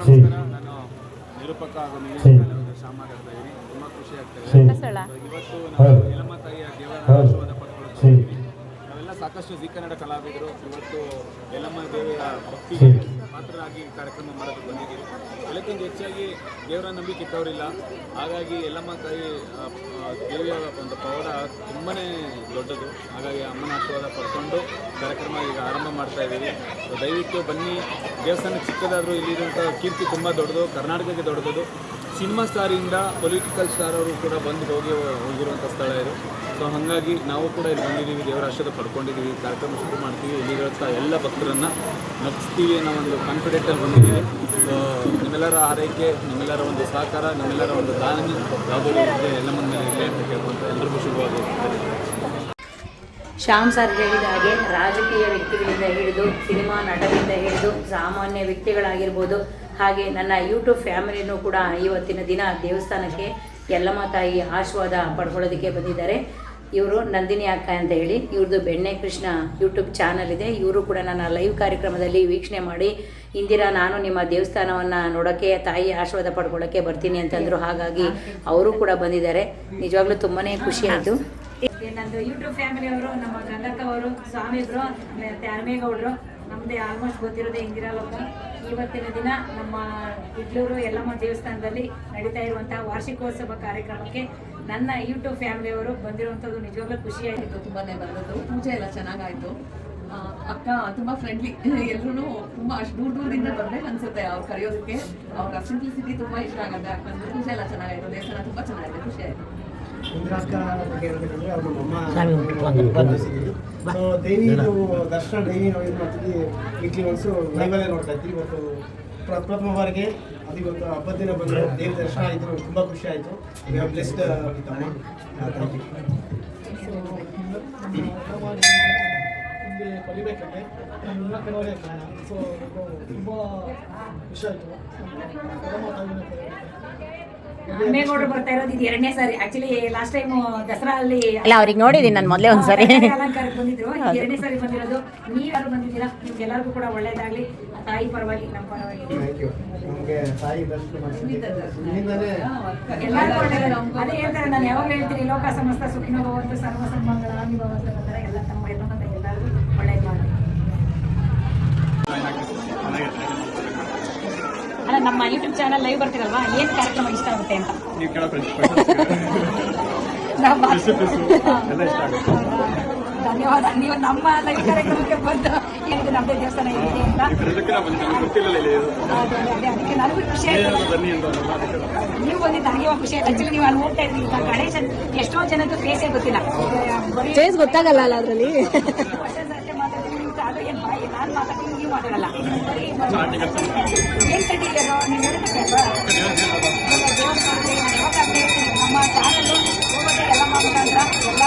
ನಮಸ್ಕಾರ. ನಾನು ನಿರೂಪಕ ಹಾಗೂ ತುಂಬ ಖುಷಿ ಆಗ್ತಾ ಇದೆ ಇವತ್ತು ನಾವು ಯಲಮ್ಮ ತಾಯಿಯ ದೇವರ ಆಶೀರ್ವಾದ ಪಡ್ಕೊಳ್ತಾ ನಾವೆಲ್ಲ ಸಾಕಷ್ಟು ಜಿ ಕನ್ನಡ ಕಲಾವಿದರು. ಇವತ್ತು ಯಲಮ್ಮ ದೇವಿಯ ಭಕ್ತಿಗೆ ಪಾತ್ರರಾಗಿ ಈ ಕಾರ್ಯಕ್ರಮ ಮಾಡೋದಕ್ಕೆ ಬಂದಿದ್ದೀವಿ ಎಲ್ಲಕ್ಕಿಂತ ಹೆಚ್ಚಾಗಿ ದೇವರ ನಂಬಿಕೆ ಇಟ್ಟವರಿಲ್ಲ ಹಾಗಾಗಿ ಎಲ್ಲಮ್ಮ ತಾಯಿ ದೇವಿಯ ಒಂದು ಪವಾಡ ತುಂಬಾ ದೊಡ್ಡದು. ಹಾಗಾಗಿ ಅಮ್ಮನ ಆಶೀರ್ವಾದ ಪಡ್ಕೊಂಡು ಕಾರ್ಯಕ್ರಮ ಈಗ ಆರಂಭ ಮಾಡ್ತಾ ಇದ್ದೀವಿ. ದಯವಿಟ್ಟು ಬನ್ನಿ. ದೇವಸ್ಥಾನ ಚಿಕ್ಕದಾದರೂ ಇಲ್ಲಿರುವಂಥ ಕೀರ್ತಿ ತುಂಬ ದೊಡ್ಡದು. ಕರ್ನಾಟಕಕ್ಕೆ ದೊಡ್ಡದು. ಸಿನಿಮಾ ಸ್ಟಾರಿಂದ ಪೊಲಿಟಿಕಲ್ ಸ್ಟಾರ್ ಅವರು ಕೂಡ ಬಂದು ಹೋಗಿ ಹೋಗಿರುವಂಥ ಸ್ಥಳ ಇದು. ಸೊ ಹಾಗಾಗಿ ನಾವು ಕೂಡ ಇಲ್ಲಿ ಬಂದಿದ್ದೀವಿ ದೇವರ ಆಶ್ರದ ಪಡ್ಕೊಂಡಿದ್ದೀವಿ, ಕಾರ್ಯಕ್ರಮ ಶುರು ಮಾಡ್ತೀವಿ ಇಲ್ಲಿರುವಂಥ ಎಲ್ಲ ಭಕ್ತರನ್ನು ನಗಿಸ್ತೀವಿ ಅನ್ನೋ ಒಂದು ಕಾನ್ಫಿಡೆಂಟಲ್ಲಿ ಬಂದಿದ್ದೀವಿ. ಸೊ ನಿಮ್ಮೆಲ್ಲರ ಆರೈಕೆ, ನಿಮ್ಮೆಲ್ಲರ ಒಂದು ಸಹಕಾರ, ನಿಮ್ಮೆಲ್ಲರ ಒಂದು ದಾನಿ ಯಾವುದೋ ರೀತಿಯ ಎಲ್ಲ ಮುಂದೆ ಇರಲಿ ಅಂತ ಕೇಳ್ಕೊಂತ ಎಲ್ಲರಿಗೂ ಶುಭವಾಗಿ ಶ್ಯಾಮ್ ಸರ್ ಹೇಳಿದ ಹಾಗೆ ರಾಜಕೀಯ ವ್ಯಕ್ತಿಗಳಿಂದ ಹಿಡಿದು, ಸಿನಿಮಾ ನಟರಿಂದ ಹಿಡಿದು, ಸಾಮಾನ್ಯ ವ್ಯಕ್ತಿಗಳಾಗಿರ್ಬೋದು ಹಾಗೆ ನನ್ನ ಯೂಟ್ಯೂಬ್ ಫ್ಯಾಮಿಲಿನೂ ಕೂಡ ಇವತ್ತಿನ ದಿನ ದೇವಸ್ಥಾನಕ್ಕೆ ಯಲ್ಲಮ್ಮ ತಾಯಿ ಆಶೀರ್ವಾದ ಪಡ್ಕೊಳ್ಳೋದಕ್ಕೆ ಬಂದಿದ್ದಾರೆ. ಇವರು ನಂದಿನಿ ಅಕ್ಕ ಅಂತ ಹೇಳಿ ಇವ್ರದ್ದು ಬೆಣ್ಣೆ ಕೃಷ್ಣ ಯೂಟ್ಯೂಬ್ ಚಾನಲ್ ಇದೆ. ಇವರು ಕೂಡ ನನ್ನ ಲೈವ್ ಕಾರ್ಯಕ್ರಮದಲ್ಲಿ ವೀಕ್ಷಣೆ ಮಾಡಿ, ಇಂದಿರಾ ನಾನು ನಿಮ್ಮ ದೇವಸ್ಥಾನವನ್ನು ನೋಡೋಕ್ಕೆ ತಾಯಿ ಆಶೀರ್ವಾದ ಪಡ್ಕೊಳ್ಳೋಕ್ಕೆ ಬರ್ತೀನಿ ಅಂತಂದರು ಹಾಗಾಗಿ ಅವರು ಕೂಡ ಬಂದಿದ್ದಾರೆ. ನಿಜವಾಗ್ಲೂ ತುಂಬಾ ಖುಷಿ ಆಯಿತು. ನಂದು ಯೂಟ್ಯೂಬ್ ಫ್ಯಾಮಿಲಿ ಅವರು ನಮ್ಮ ಗಂಗಕ್ಕ ಅವರು ಸ್ವಾಮಿಗಳು ಮತ್ತೆ ಅರಮೇಗೌಡರು ನಮ್ಮದೇ ಆಲ್ಮೋಸ್ಟ್ ಗೊತ್ತಿರೋದೇ ಇಂದಿರಾ ಇವತ್ತಿನ ದಿನ ನಮ್ಮ ಇಡ್ಲೂರು ಯಲ್ಲಮ್ಮ ದೇವಸ್ಥಾನದಲ್ಲಿ ನಡೀತಾ ಇರುವಂತಹ ವಾರ್ಷಿಕೋತ್ಸವ ಕಾರ್ಯಕ್ರಮಕ್ಕೆ ನನ್ನ ಯೂಟ್ಯೂಬ್ ಫ್ಯಾಮಿಲಿಯವರು ಬಂದಿರುವಂಥದ್ದು ನಿಜವಾಗ್ಲೂ ಖುಷಿ ಆಯಿತು ತುಂಬಾನೇ ಬಂದದ್ದು ಪೂಜೆ ಎಲ್ಲ ಚೆನ್ನಾಗಾಯ್ತು. ಅಕ್ಕ ತುಂಬಾ ಫ್ರೆಂಡ್ಲಿ ಎಲ್ಲರೂ ತುಂಬಾ ಅಷ್ಟು ದೂರ ದೂರದಿಂದ ಬರ್ಬೇಕು ಅನ್ಸುತ್ತೆ ಅವ್ರು ಕರೆಯೋದಕ್ಕೆ. ಅವ್ರ ಸಿಂಪ್ಲಿಸಿಟಿ ತುಂಬಾ ಇಷ್ಟ ಆಗುತ್ತೆ. ಅಕ್ಕಂದ್ರೆ ಪೂಜೆ ಎಲ್ಲ ಚೆನ್ನಾಗಾಯ್ತು. ದೇವಸ್ಥಾನ ತುಂಬಾ ಚೆನ್ನಾಗಿದೆ. ಖುಷಿ ಆಯ್ತು ನಮ್ಮಮ್ಮ ಸೊ ದೇವಿದು ದರ್ಶನ ಡೈಲಿ ನಾವು ಏನು ಮಾಡ್ತೀವಿ. ವೀಕ್ಲಿ ಒನ್ಸು ಲೈವಲ್ಲೇ ನೋಡ್ತಾ ಇದ್ವಿ. ಇವತ್ತು ಪ್ರ- ಪ್ರಥಮ ಬಾರಿಗೆ ಅದು ಇವತ್ತು ಹಬ್ಬದ ದಿನ ಬಂದು ದೇವಿ ದರ್ಶನ ಆಯಿತು. ನಮ್ಗೆ ತುಂಬ ಖುಷಿ ಆಯಿತು. ಈಗ ಬ್ಲೆಸ್ಡ್ ಥ್ಯಾಂಕ್ ಯು ಕಲಿಬೇಕಂದ್ರೆ ಕಾರಣ ಸೊ ತುಂಬ ಖುಷಿ ಆಯಿತು. ಅರಮೇಗೌಡರು ಬರ್ತಾ ಇರೋದು ಇದು ಎರಡನೇ ಸಾರಿ. ಆಕ್ಚುಲಿ ಲಾಸ್ಟ್ ಟೈಮ್ ದಸರಾ ಅಲ್ಲಿ ಅಲ್ಲ ಅವ್ರಿಗೆ ನೋಡಿದೀನಿ ನಾನು ಮೊದಲೇ ಒಂದ್ಸರಿ. ಅಲಂಕಾರಕ್ಕೆ ಬಂದಿದ್ರು. ಇದು ಎರಡನೇ ಸಾರಿ ಬಂದಿರೋದು. ನೀವ್ಯಾರು ಬಂದಿದ್ದೀರಾ? ನಿಮ್ಗೆಲ್ಲರಿಗೂ ಕೂಡ ಒಳ್ಳೇದಾಗ್ಲಿ. ತಾಯಿ ಪರವಾಗಿ ನಮ್ಮ ಪರವಾಗಿ. ಎಲ್ಲರೂ ಅದೇ ಹೇಳ್ತಾರೆ ನಾನು ಯಾವಾಗ ಹೇಳ್ತೀನಿ ಲೋಕ ಸಮಸ್ತ ಸುಖಿನೋ ಭವಂತು ಸರ್ವ ಸನ್ಮಂಗಳಾನಿ ಭವಂತು ಎಲ್ಲ ತಮ್ಮ ಎಲ್ಲ ಎಲ್ಲರಿಗೂ ಒಳ್ಳೇದು ಮಾಡಿ ಅಲ್ಲ ನಮ್ಮ ಯೂಟ್ಯೂಬ್ ಚಾನಲ್ ಲೈವ್ ಬರ್ತೀರಲ್ವಾ? ಏನ್ ಕಾರ್ಯಕ್ರಮ ಇಷ್ಟ ಆಗುತ್ತೆ ಅಂತ? ನೀವು ಕೇಳೋ ನಾವು ಬಾ- ಎಲ್ಲ ಇಷ್ಟ ಆಗುತ್ತೆ. ಧನ್ಯವಾದ. ನೀವು ನಮ್ಮ ಲೈವ್ ಕಾರ್ಯಕ್ರಮಕ್ಕೆ ಬಂದು ಏನಿದೆ ನಮ್ಮದೇ ದೇವಸ್ಥಾನ ಇದೆ ಅಂತ. ಅದಕ್ಕೆ ನನಗೂ ಖುಷಿ ಆಯ್ತು. ನೀವು ಬಂದಿದ್ದು ನನಗೆ ಒಂದು ಖುಷಿ ಆಯ್ತು. ಆಕ್ಚುಲಿ ನೀವು ಅಲ್ಲಿ ಹೋಗ್ತಾ ಇದ್ದೀವಿ ಈಗ ಗಣೇಶನ್ ಎಷ್ಟೋ ಜನದ್ದು ಫೇಸೇ ಗೊತ್ತಿಲ್ಲ. ಫೇಸ್ ಗೊತ್ತಾಗಲ್ಲ ಅಲ್ಲ ಅದರಲ್ಲಿ? questions ಅಷ್ಟೇ ಮಾತಾಡ್ತೀನಿ, ನೀವು ಅದು ಏನ್ ಬಾಯಿ, ನಾನ್ ಮಾತಾಡ್ತೀನಿ, ಏನ್ ನೀವು ಹೇಳ್ಬೇಕಲ್ವಾ? ನಮ್ಮ ಹೋಗೋದೇ ಎಲ್ಲ ಎಲ್ಲರಿಗೂ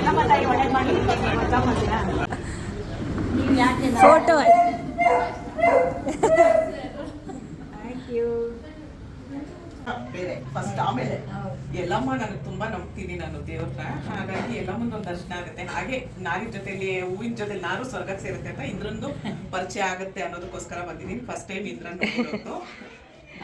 ಎಲ್ಲ ತಾಯಿ ಒಳ್ಳೇದ್ ನೀವು ಯಾಕೆ ಫೋಟೋ ಥ್ಯಾಂಕ್ ಯು ಬೇರೆ ಫಸ್ಟ್ ಆಮೇಲೆ. ಎಲ್ಲಮ್ಮ ನನಗೆ ತುಂಬಾ ನಂಬ್ತೀನಿ ನಾನು ದೇವ್ರನ್ನ ಹಾಗಾಗಿ ಎಲ್ಲಮ್ಮನ ದರ್ಶನ ಆಗುತ್ತೆ. ಹಾಗೆ ನಾರಿನ ಜೊತೆಲಿ, ಹೂವಿನ ಜೊತೆ ನಾರು ಸ್ವರ್ಗಕ್ಕೆ ಸೇರುತ್ತೆ ಅಂತ ಇಂದ್ರಂದು ಪರಿಚಯ ಆಗುತ್ತೆ ಅನ್ನೋದಕ್ಕೋಸ್ಕರ ಬಂದಿದ್ದೀನಿ. ಫಸ್ಟ್ ಟೈಮ್ ಇಂದ್ರನ್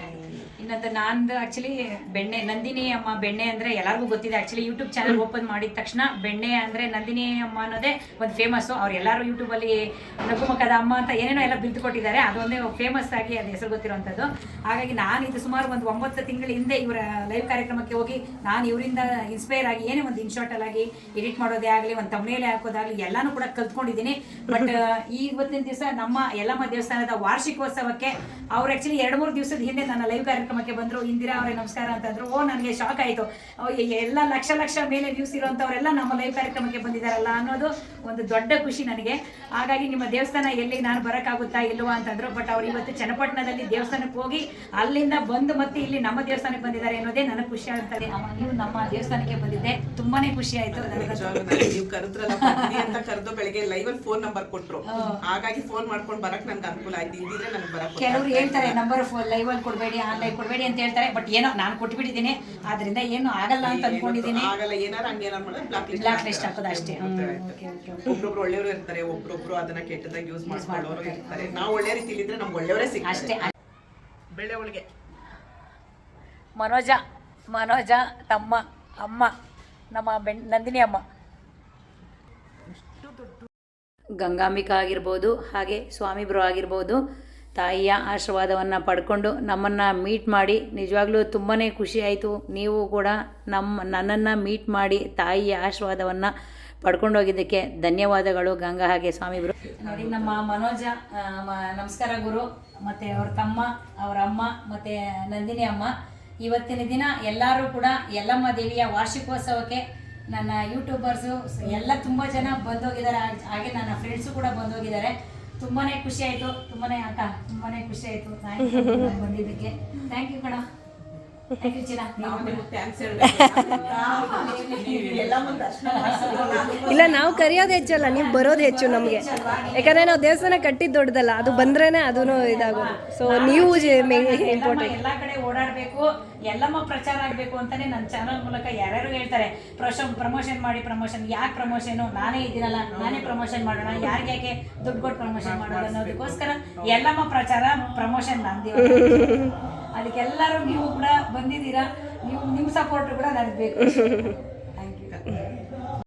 ನೋಡಿರೋದು ನಾನು ಆಕ್ಚುಲಿ ಬೆಣ್ಣೆ, ನಂದಿನಿ ಅಮ್ಮ ಬೆಣ್ಣೆ ಅಂದ್ರೆ ಎಲ್ಲರಿಗೂ ಗೊತ್ತಿದೆ. ಆಕ್ಚುಲಿ ಯೂಟ್ಯೂಬ್ ಚಾನಲ್ ಓಪನ್ ಮಾಡಿದ ತಕ್ಷಣ ಬೆಣ್ಣೆ ಅಂದ್ರೆ ನಂದಿನಿ ಅಮ್ಮ ಅನ್ನೋದೇ ಒಂದು ಫೇಮಸ್ಸು ಅವ್ರು ಎಲ್ಲರೂ ಯೂಟ್ಯೂಬಲ್ಲಿ ನಗುಮುಖದ ಅಮ್ಮ ಅಂತ ಏನೇನೋ ಎಲ್ಲ ಬಿಲ್ದು ಕೊಟ್ಟಿದ್ದಾರೆ ಅದೊಂದೇ ಫೇಮಸ್ ಆಗಿ ಅದು ಹೆಸರು ಗೊತ್ತಿರುವಂಥದ್ದು ಹಾಗಾಗಿ ನಾನು ಇದು ಸುಮಾರು ಒಂದು ಒಂಬತ್ತು ತಿಂಗಳ ಹಿಂದೆ ಇವರ ಲೈವ್ ಕಾರ್ಯಕ್ರಮಕ್ಕೆ ಹೋಗಿ ನಾನು ಇವರಿಂದ ಇನ್ಸ್ಪೈರ್ ಆಗಿ ಏನೇ ಒಂದು ಇನ್ಶಾರ್ಟಲ್ಲಾಗಿ ಎಡಿಟ್ ಮಾಡೋದೇ ಆಗಲಿ, ಒಂದು ತಮ್ಮನೇಲೆ ಹಾಕೋದಾಗಲಿ ಎಲ್ಲಾನು ಕೂಡ ಕಲ್ತ್ಕೊಂಡಿದ್ದೀನಿ. ಬಟ್ ಈ ಇವತ್ತಿನ ದಿವಸ ನಮ್ಮ ಯಲ್ಲಮ್ಮ ದೇವಸ್ಥಾನದ ವಾರ್ಷಿಕೋತ್ಸವಕ್ಕೆ ಅವ್ರು ಆಕ್ಚುಲಿ ಎರಡು ಮೂರು ದಿವಸದ ಹಿಂದೆ ನನ್ನ ಲೈವ್ ಕಾರ್ಯಕ್ರಮಕ್ಕೆ ಬಂದರು ಇಂದಿರಾ ಅವರೇ ನಮಸ್ಕಾರ ಅಂತಂದ್ರು ಓ ನನಗೆ ಶಾಕ್ ಆಯಿತು. ಎಲ್ಲ ಲಕ್ಷ ಲಕ್ಷ ಮೇಲೆ ವ್ಯೂಸ್ ಇರುವಂಥವರೆಲ್ಲ ನಮ್ಮ ಲೈವ್ ಕಾರ್ಯಕ್ರಮಕ್ಕೆ ಬಂದಿದ್ದಾರಲ್ಲ ಅನ್ನೋದು ಒಂದು ದೊಡ್ಡ ಖುಷಿ ನನಗೆ. ಹಾಗಾಗಿ ನಿಮ್ಮ ದೇವಸ್ಥಾನ ಎಲ್ಲಿ ನಾನು ಬರೋಕ್ಕಾಗುತ್ತಾ ಇಲ್ವಾ ಅಂತಂದ್ರು ಬಟ್ ಅವ್ರು ಇವತ್ತು ಚನ್ನಪಟ್ಟಣದಲ್ಲಿ ದೇವಸ್ಥಾನಕ್ಕೆ ಹೋಗಿ ಅಲ್ಲಿಂದ ಬಂದು ಮತ್ತೆ ಇಲ್ಲಿ ನಮ್ಮ ದೇವಸ್ಥಾನಕ್ಕೆ ಬಂದಿದ್ದಾರೆ ಅನ್ನೋದೇ ನನಗೆ ಖುಷಿ ಆಗ್ತದೆ. ನೀವು ನಮ್ಮ ದೇವಸ್ಥಾನಕ್ಕೆ ಬಂದಿದ್ದೆ. ತುಂಬಾನೇ ಖುಷಿ ಆಯಿತು ನನಗೆ ನೀವು ಕರೆದ್ರಲ್ಲ ಅಂತ ಕರೆದು ಬೆಳಿಗ್ಗೆ ಲೈವ್ ಅಲ್ಲಿ ಫೋನ್ ನಂಬರ್ ಕೊಟ್ರು. ಹಾಗಾಗಿ ಫೋನ್ ಮಾಡ್ಕೊಂಡು ಬರಕ್ ನನ್ಗೆ ಅನುಕೂಲ ಆಯ್ತು. ಕೆಲವರು ನನಗೆ ಬರಕ್ ಕೆಲವ್ರು ಹೇಳ್ತಾರೆ ನಂಬರ್ ಲೈವ್ ಅಲ್ಲಿ ಕೊಡಬೇಡಿ ಕೊಡಬೇಡಿ ಆನ್ಲೈನ್ ಕೊಡಬೇಡಿ ಅಂತ ಹೇಳ್ತಾರೆ. ಬಟ್ ಏನೋ ನಾನು ಕೊಟ್ಬಿಟ್ಟಿದ್ದೀನಿ. ಆದ್ರಿಂದ ಏನು ಆಗಲ್ಲ ಅಂತ ಅನ್ಕೊಂಡಿದ್ದೀನಿ. ಆಗಲ್ಲ ಏನಾರ ಹಂಗೇನಾರ ಮಾಡೋದು ಬ್ಲಾಕ್ ಲಿಸ್ಟ್ ಬ್ಲಾಕ್ ಲಿಸ್ಟ್ ಹಾಕೋದು ಅಷ್ಟೇ. ಒಬ್ರೊಬ್ರು ಒಳ್ಳೆಯವರು ಇರ್ತಾರೆ ಒಬ್ರೊಬ್ರು ಅದನ್ನ ಕೆಟ್ಟದಾಗ ಯೂಸ್ ಮಾಡ್ಕೊಳ್ಳೋರು ಇರ್ತಾರೆ. ನಾವು ಒಳ್ಳೆ ರೀತಿಲಿ ಇದ್ರೆ ನಮ್ಗೆ ಒಳ್ಳೆಯವರೇ ಅಷ್ಟೇ. ಸಿಗ್ತಾರೆ ಬೆಳೆ ಒಳಗೆ ಮನೋಜ ಮನೋಜ ತಮ್ಮ ಅಮ್ಮ ನಮ್ಮ ಬೆಣ್ ನಂದಿನಿ ಅಮ್ಮ. ಗಂಗಾಂಬಿಕಾ ಆಗಿರ್ಬೋದು ಹಾಗೆ ಸ್ವಾಮಿ ಬ್ರೋ ಆಗಿರ್ಬೋದು ತಾಯಿಯ ಆಶೀರ್ವಾದವನ್ನು ಪಡ್ಕೊಂಡು ನಮ್ಮನ್ನು ಮೀಟ್ ಮಾಡಿ, ನಿಜವಾಗ್ಲೂ ತುಂಬಾ ಖುಷಿ ಆಯಿತು. ನೀವು ಕೂಡ ನಮ್ಮ ನನ್ನನ್ನು ಮೀಟ್ ಮಾಡಿ ತಾಯಿಯ ಆಶೀರ್ವಾದವನ್ನು ಪಡ್ಕೊಂಡು ಹೋಗಿದ್ದಕ್ಕೆ ಧನ್ಯವಾದಗಳು ಗಂಗಾ ಹಾಗೆ ಸ್ವಾಮಿ ಗುರು. ನೋಡಿ, ನಮ್ಮ ಮನೋಜ ನಮಸ್ಕಾರ ಗುರು. ಮತ್ತು ಅವ್ರ ತಮ್ಮ, ಅವರ ಅಮ್ಮ, ಮತ್ತು ನಂದಿನಿ ಅಮ್ಮ. ಇವತ್ತಿನ ದಿನ ಎಲ್ಲರೂ ಕೂಡ ಯಲ್ಲಮ್ಮ ದೇವಿಯ ವಾರ್ಷಿಕೋತ್ಸವಕ್ಕೆ ನನ್ನ ಯೂಟ್ಯೂಬರ್ಸು ಎಲ್ಲ ತುಂಬ ಜನ ಬಂದೋಗಿದ್ದಾರೆ. ಹಾಗೆ ನನ್ನ ಫ್ರೆಂಡ್ಸು ಕೂಡ ಬಂದೋಗಿದ್ದಾರೆ. ತುಂಬಾ ಖುಷಿ ಆಯ್ತು, ತುಂಬಾನೇ ಅಕ್ಕ, ತುಂಬಾನೇ ಖುಷಿ ಆಯ್ತು. ಬಂದಿದ್ದಕ್ಕೆ. ಥ್ಯಾಂಕ್ ಯು ಕಣ. ಥ್ಯಾಂಕ್ ಯು ಚಿನ್ನ ಇಲ್ಲ ನಾವು ಕರೆಯೋದು ಹೆಚ್ಚಲ್ಲ ನೀವು ಬರೋದು ಹೆಚ್ಚು ನಮಗೆ. ಯಾಕಂದ್ರೆ ನಾವು ದೇವಸ್ಥಾನ ಕಟ್ಟಿದ್ದು ದೊಡ್ಡದಲ್ಲ ಅದು ಬಂದ್ರೇನೆ ಅದೂ ಇದಾಗೋದು. ಸೊ ನೀವು ಇಂಪಾರ್ಟೆಂಟ್ ಎಲ್ಲ ಕಡೆ ಓಡಾಡಬೇಕು ಎಲ್ಲಮ್ಮ ಪ್ರಚಾರ ಆಗಬೇಕು ಅಂತಾನೆ ನನ್ನ ಚಾನಲ್ ಮೂಲಕ ಯಾರ್ಯಾರು ಹೇಳ್ತಾರೆ. ಪ್ರಮೋಷನ್ ಪ್ರಮೋಷನ್ ಮಾಡಿ ಪ್ರಮೋಷನ್ ಯಾಕೆ ಪ್ರಮೋಷನ್ ನಾನೇ ಇದ್ದೀನಲ್ಲ ನಾನೇ ಪ್ರಮೋಷನ್ ಮಾಡೋಣ. ಯಾರಿಗೆ ಯಾಕೆ ದುಡ್ಡು ಕೊಟ್ಟು ಪ್ರಮೋಷನ್ ಮಾಡೋಣ ಅನ್ನೋದಕ್ಕೋಸ್ಕರ ಎಲ್ಲಮ್ಮ ಪ್ರಚಾರ ಪ್ರಮೋಷನ್ ನಂದಿ ಅದಕ್ಕೆಲ್ಲರೂ ನೀವು ಕೂಡ ಬಂದಿದ್ದೀರಾ? ನೀವು ನಿಮ್ಮ ಸಪೋರ್ಟ್ ಕೂಡ ನನಗೆ ಬೇಕು.